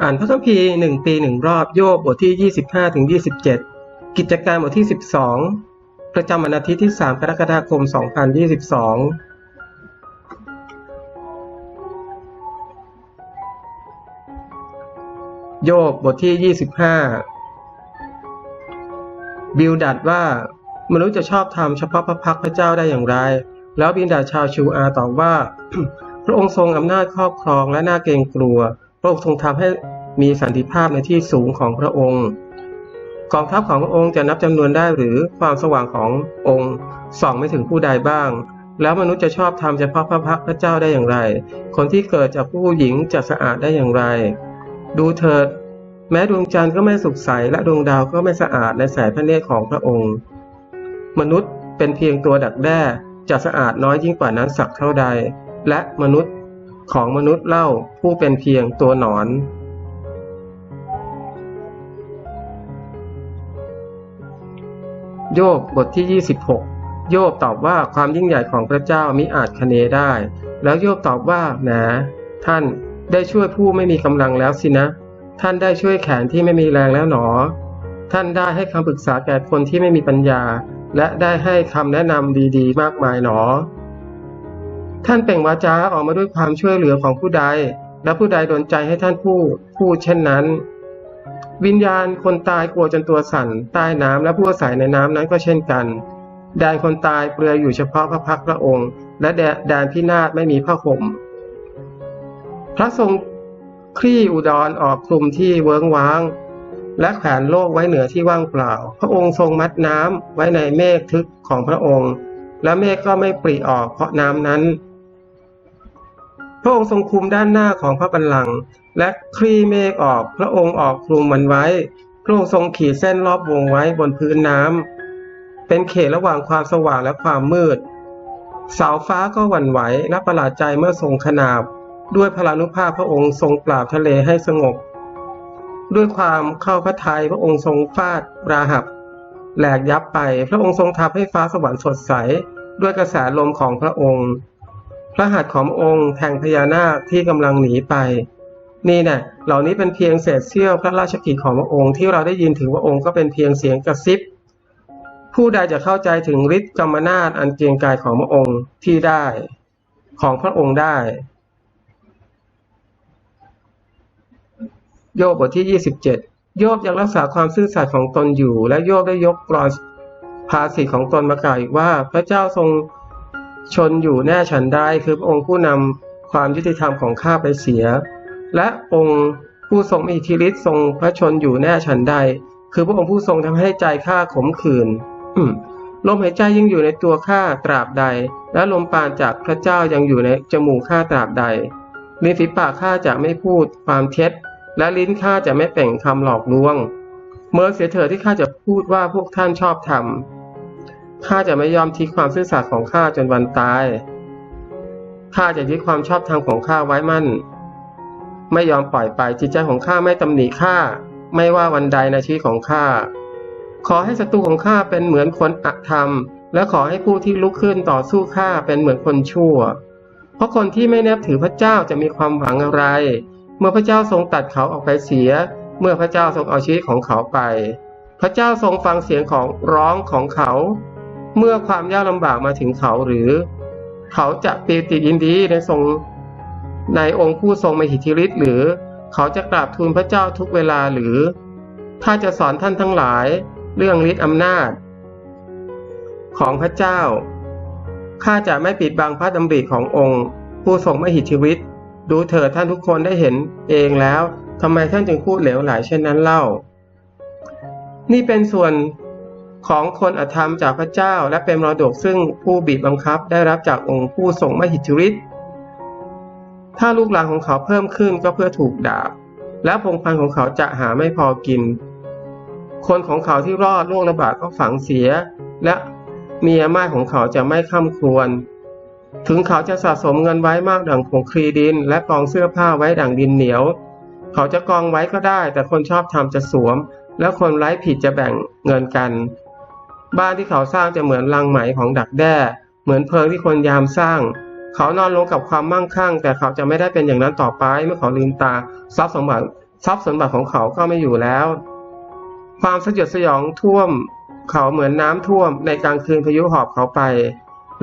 อ่านพระคัมภีร์หนึ่งปีหนึ่งรอบโยบบทที่25ถึง27กิจการบทที่12ประจำวันอาทิตย์ที่3กรกฎาคม2022โยบบทที่25บิลดัดว่ามนุษย์จะชอบทำเฉพาะพระพักพระเจ้าได้อย่างไร แล้วบิลดัดชาวชูอาตอบว่า พระองค์ทรงอำนาจครอบครองและน่าเกรงกลัว พระองค์ทรงทำให้มีสันติภาพในที่สูงของพระองค์กองทัพของพระองค์จะนับจำนวนได้หรือความสว่างขององค์ส่องไม่ถึงผู้ใดบ้าง แล้วมนุษย์จะชอบทำเฉพาะพระพักพระเจ้าได้อย่างไร คนที่เกิดจากผู้หญิงจะสะอาดได้อย่างไร ดูเถิด แม้ดวงจันทร์ก็ไม่สุขใสและดวงดาวก็ไม่สะอาดในสายพระเนตรของพระองค์ มนุษย์เป็นเพียงตัวดักแด้จะสะอาดน้อยยิ่งกว่านั้นสักเท่าใด และมนุษย์ ของมนุษย์เล่าผู้เป็นเพียงตัวหนอนโยบบทที่ 26 โยบตอบว่าความยิ่งใหญ่ของพระเจ้ามิอาจคเนได้ แล้วโยบตอบว่าแหนท่านได้ช่วยผู้ไม่มีกำลังแล้วสินะ ท่านได้ช่วยแขนที่ไม่มีแรงแล้วหนอ ท่านได้ให้คำปรึกษาแก่คนที่ไม่มีปัญญา และได้ให้คำแนะนำดีๆ มากมายหนอ ท่านเปล่งวาจาออกมาด้วยความช่วยเหลือของผู้ใด และผู้ใดโดนใจให้ท่านพูดพูดเช่นนั้น วิญญาณคนตายกลัวจนตัวสั่นใต้น้ำและผู้อาศัยในน้ำนั้นก็เช่นกันแดนคนตายเปลือยอยู่เฉพาะพระพักตร์พระองค์ และแดนพินาศไม่มีผ้าห่มพระทรงคลี่อุดรออกคลุมที่เวิ้งว้าง และแขวนโลกไว้เหนือที่ว่างเปล่า พระองค์ทรงมัดน้ำไว้ในเมฆทึกของพระองค์ และเมฆก็ไม่ปริออกเพราะน้ำนั้น พระองค์ทรงคุมด้านหน้าของพระบัลลังก์และคลี่เมฆออกพระองค์ออกคลุมมันไว้ พระองค์ทรงขีดเส้นรอบวงไว้บนพื้นน้ำเป็นเขตระหว่างความสว่างและความมืด เสาฟ้าก็หวั่นไหวและประหลาดใจเมื่อทรงขนาบ ด้วยพลานุภาพพระองค์ทรงปราบทะเลให้สงบ ด้วยความเข้าพระทัยพระองค์ทรงฟาดราหับแหลกยับไป พระองค์ทรงทำให้ฟ้าสวรรค์สดใส ด้วยกระแสลมของพระองค์ พระหัตถ์ขององค์แทงพญานาคที่กำลังหนีไป นี่แน่เหล่านี้เป็นเพียงเศษเสี้ยวพระราชกิจของพระองค์ที่เราได้ยินถึงพระองค์ก็เป็นเพียงเสียงกระซิบ ผู้ใดจะเข้าใจถึงฤทธิ์กรรมนาฏอันเกรียงกายของพระองค์ที่ได้ของพระองค์ได้ โยบบทที่ 27 โยบยังรักษาความซื่อสัตย์ของตนอยู่ และโยบได้ยกกรอนภาษิตของตนมากล่าวอีกว่า พระเจ้าทรง ชนอยู่แน่ฉันได้คือพระองค์ผู้นำความยุติธรรมของข้าไปเสีย และองค์ผู้ทรงมีอิทธิฤทธิ์ทรงพระชนอยู่แน่ฉันใด คือพระองค์ผู้ทรงทำให้ใจข้าขมขื่นลมหายใจยังอยู่ในตัวข้าตราบใด และลมปราณจากพระเจ้ายังอยู่ในจมูกข้าตราบใดลิ้นฝีปากข้าจะไม่พูดความเท็จ และลิ้นข้าจะไม่เป่งคำหลอกลวง เมื่อเสียเถิดที่ข้าจะพูดว่าพวกท่านชอบธรรม ข้าจะไม่ยอมทิ้งความซื่อสัตย์ของข้าจนวันตาย ข้าจะยึดความชอบธรรมของข้าไว้มั่น ไม่ยอมปล่อยไปจิตใจของข้าไม่ตำหนิข้า ไม่ว่าวันใดในชีวิตของข้า ขอให้ศัตรูของข้าเป็นเหมือนคนอธรรม และขอให้ผู้ที่ลุกขึ้นต่อสู้ข้าเป็นเหมือนคนชั่ว เพราะคนที่ไม่นับถือพระเจ้าจะมีความหวังอะไร เมื่อพระเจ้าทรงตัดเขาออกไปเสีย เมื่อพระเจ้าทรงเอาชีวิตของเขาไป พระเจ้าทรงฟังเสียงของร้องของเขา เมื่อความยากลำบากมาถึงเขาหรือ เขาจะปีติยินดีในทรงในองค์ผู้ทรงมหิทธิฤทธิ์หรือ เขาจะกราบทูลพระเจ้าทุกเวลาหรือ ถ้าจะสอนท่านทั้งหลายเรื่องฤทธิ์อำนาจ ของพระเจ้าข้าจะไม่ปิดบังพระดำริขององค์ ผู้ทรงมหิทธิฤทธิ์ดูเถิดท่านทุกคนได้เห็นเองแล้วทำไมท่านจึงพูดเหลวไหลเช่นนั้นเล่า นี่เป็นส่วน ของคนอธรรมจากพระเจ้า และเป็นมรดกซึ่งผู้บีบบังคับได้รับจากองค์ผู้ทรงมหิทธิฤทธิ์ถ้าลูกหลานของเขาเพิ่มขึ้นก็เพื่อถูกด่าและพงพันธุ์ของเขาจะหาไม่พอกิน คนของเขาที่รอดโรคระบาดก็ฝังเสีย และเมียม่ายของเขาจะไม่ข้ามครวญถึงเขาจะสะสมเงินไว้มากดังผงคลีดิน และกองเสื้อผ้าไว้ดังดินเหนียว เขาจะกองไว้ก็ได้ แต่คนชอบทำจะสวม และคนไร้ผิดจะแบ่งเงินกัน บ้านที่เขาสร้างจะเหมือนลังไหมของดักแด้ เหมือนเพลิงที่คนยามสร้าง เขานอนลงกับความมั่งคั่ง แต่เขาจะไม่ได้เป็นอย่างนั้นต่อไปเมื่อเขาลืมตาทรัพย์สมบัติทรัพย์สมบัติของเขาก็ไม่อยู่แล้ว ความสยดสยองท่วม เขาเหมือนน้ำท่วม ในกลางคืนพายุหอบเขาไป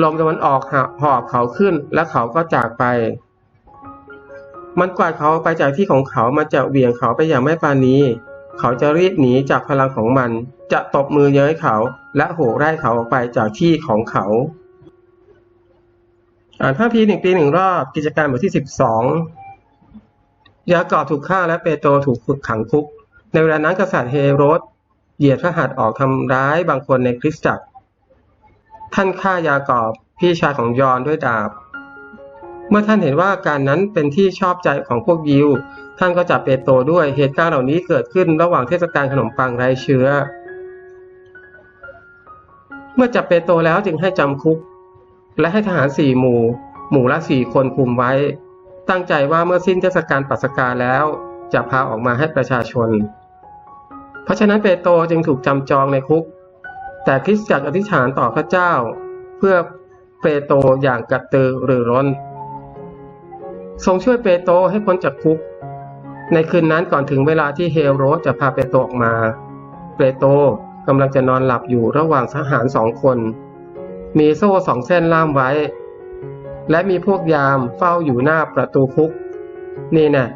ลมตะวันออกหอบเขาขึ้น และเขาก็จากไป มันกวาดเขาไปจากที่ของเขามาจะเหวี่ยงเขาไปอย่างไม่ปราณี เขาจะรีบหนีจากพลังของมัน จะตบมือเย้ยเขา และโหไล่เขาออกไปจากที่ของเขา อ่านพระพีหนึ่งปีหนึ่งรอบกิจการบทที่สิบสองยากอบถูกฆ่าและเปโตรถูกฝึกขังคุก ในเวลานั้นกษัตริย์เฮโรดเหยียดพระหัตถ์ออกทำร้ายบางคนในคริสตจักร ท่านฆ่ายากอบพี่ชายของยอนด้วยดาบ เมื่อท่านเห็นว่าการนั้นเป็นที่ชอบใจของพวกยิว ท่านก็จับเปโตรด้วย เหตุการณ์เหล่านี้เกิดขึ้นระหว่างเทศกาลขนมปังไร้เชื้อ เมื่อจับเปโตรแล้วจึงให้จำคุก และให้ทหารสี่หมู่ หมู่ละสี่คนคุมไว้ ตั้งใจว่าเมื่อสิ้นเทศกาลปัสกาแล้ว จะพาออกมาให้ประชาชน เพราะฉะนั้นเปโตรจึงถูกจำจองในคุก แต่คริสตจักรอธิษฐานต่อพระเจ้า เพื่อเปโตรอย่างกระตือรือร้นทรงช่วยเปโตรให้พ้นจากคุก ในคืนนั้นก่อนถึงเวลาที่เฮโรสจะพาเปโตรออกมาเปโตรกำลังจะนอนหลับอยู่ระหว่างทหารสองคน มีโซ่สองเส้นล่ามไว้ และมีพวกยามเฝ้าอยู่หน้าประตูคุก นี่นะ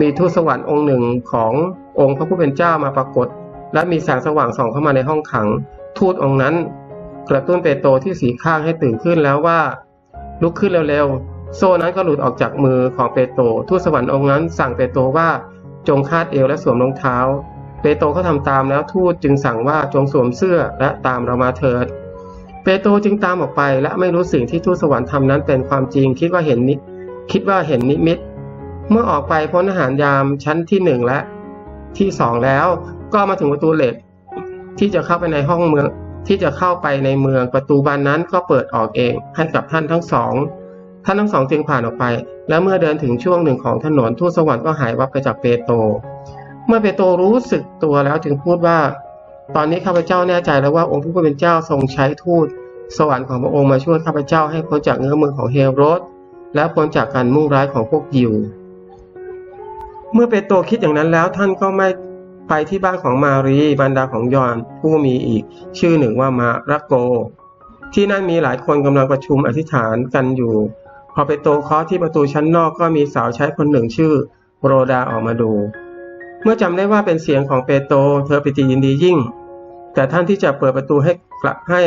มีทูตสวรรค์องค์หนึ่งขององค์พระผู้เป็นเจ้ามาปรากฏ และมีแสงสว่างส่องเข้ามาในห้องขัง ทูตองค์นั้น กระตุ้นเปโตรที่สีข้างให้ตื่นขึ้นแล้วว่า ลุกขึ้นเร็วๆ โซ่นั้นก็หลุดออกจากมือของเปโตรทูตสวรรค์องค์นั้นสั่งเปโตรว่าจงคาดเอวและสวมรองเท้า เปโตรก็ทำตามแล้วทูตจึงสั่งว่าจงสวมเสื้อและตามเรามาเถิด เปโตรจึงตามออกไปและไม่รู้สิ่งที่ทูตสวรรค์ทำนั้นเป็นความจริงคิดว่าเห็นนิคิดว่าเห็นนิมิต เมื่อออกไปพ้นอาหารยามชั้นที่หนึ่งและที่สองแล้วก็มาถึงประตูเหล็ก ที่จะเข้าไปในห้องเมืองที่จะเข้าไปในเมืองประตูบานนั้นก็เปิดออกเองให้กับท่านทั้งสอง ท่านทั้งสองจึงผ่านออกไป และเมื่อเดินถึงช่วงหนึ่งของถนนทูตสวรรค์ก็หายวับไปจากเปโตรเมื่อเปโตรรู้สึกตัวแล้วจึงพูดว่า ตอนนี้ข้าพเจ้าแน่ใจแล้วว่าองค์ผู้เป็นเจ้าทรงใช้ทูตสวรรค์ของพระองค์มาช่วยข้าพเจ้าให้พ้นจากเงื้อมือของเฮโรดและพ้นจากการมุ่งร้ายของพวกยิว เมื่อเปโตรคิดอย่างนั้นแล้วท่านก็ไม่ไปที่บ้านของมารีบรรดาของยอนผู้มีอีก ชื่อหนึ่งว่ามาระโก ที่นั่นมีหลายคนกำลังประชุมอธิษฐานกันอยู่ พอเปโตรเคาะที่ประตูชั้นนอกก็มีสาวใช้คนหนึ่งชื่อโรดาออกมาดู เมื่อจำได้ว่าเป็นเสียงของเปโตรเธอปิติยินดียิ่ง แต่ท่านที่จะเปิดประตูให้กลับให้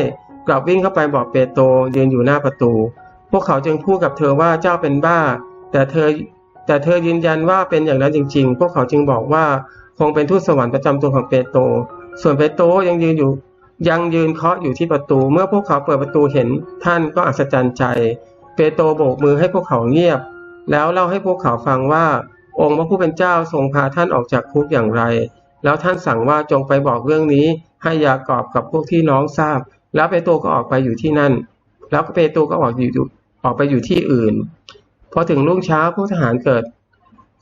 กลับวิ่งเข้าไปบอกเปโตรยืนอยู่หน้าประตู พวกเขาจึงพูดกับเธอว่าเจ้าเป็นบ้า แต่เธอแต่เธอยืนยันว่าเป็นอย่างนั้นจริง ๆ พวกเขาจึงบอกว่าคงเป็นทูตสวรรค์ประจำตัวของเปโตรส่วนเปโตรยังยืนอยู่ยังยืนเคาะอยู่ที่ประตู เมื่อพวกเขาเปิดประตูเห็นท่านก็อัศจรรย์ใจ โตรโบกมือให้พวกเขาเงียบ แล้วเล่าให้พวกเขาฟังว่า องค์พระผู้เป็นเจ้าทรงพาท่านออกจากคุกอย่างไร แล้วท่านสั่งว่าจงไปบอกเรื่องนี้ ให้ยากอบกับพวกที่น้องทราบ แล้วเปโตรก็ออกไปอยู่ที่นั่น แล้วเปโตรก็ออกอยู่ออกไปอยู่ที่อื่นพอถึงรุ่งเช้าพวกทหารเกิด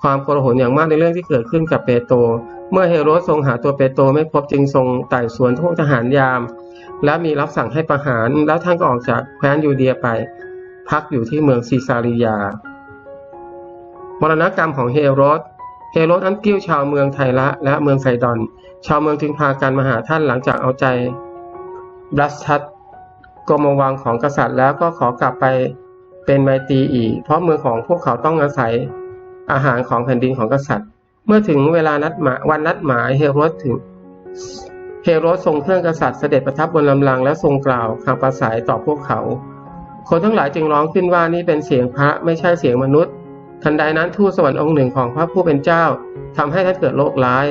ความโกลาหลอย่างมากในเรื่องที่เกิดขึ้นกับเปโตรเมื่อเฮโรสทรงหาตัวเปโตรไม่พบจึงทรงไต่สวนพวกทหารยาม และมีรับสั่งให้ประหารแล้วท่านก็ออกจากแคว้นยูเดียไป พักอยู่ที่เมืองซีซาริยามรณกรรมของเฮโรสเฮโรสนั้นกิ้วชาวเมืองไทละและเมืองไซดอน ชาวเมืองจึงพากันมาหาท่านหลังจากเอาใจบลัสทัสกรมวังของกษัตริย์แล้วก็ขอกลับไปเป็นไมตรีอีก เพราะเมืองของพวกเขาต้องอาศัยอาหารของแผ่นดินของกษัตริย์ เมื่อถึงเวลานัดหมายวันนัดหมายเฮโรสถึงเฮโรสทรงเครื่องกษัตริย์เสด็จประทับบนลำลังและทรงกล่าวคำประสายต่อพวกเขา คนทั้งหลายจึงร้องขึ้นว่านี่เป็นเสียงพระไม่ใช่เสียงมนุษย์ ทันใดนั้นทูตสวรรค์องค์หนึ่งของพระผู้เป็นเจ้าทำให้ท่านเกิดโรคร้าย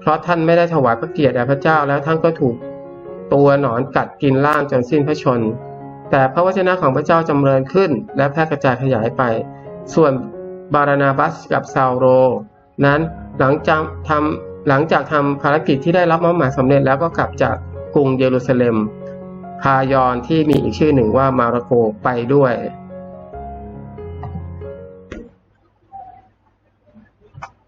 เพราะท่านไม่ได้ถวายพระเกียรติแด่พระเจ้าแล้วท่านก็ถูกตัวหนอนกัดกินล่างจนสิ้นพระชน แต่พระวจนะของพระเจ้าจำเริญขึ้น และแพร่กระจายขยายไป ส่วนบารานาบัสกับซาโร นั้นหลังจากทำหลังจากทำภารกิจที่ได้รับมอบหมายสำเร็จแล้วก็กลับจากกรุงเยรูซาเล็ม พายอนที่มีอีกชื่อหนึ่งว่ามาร์โกไปด้วย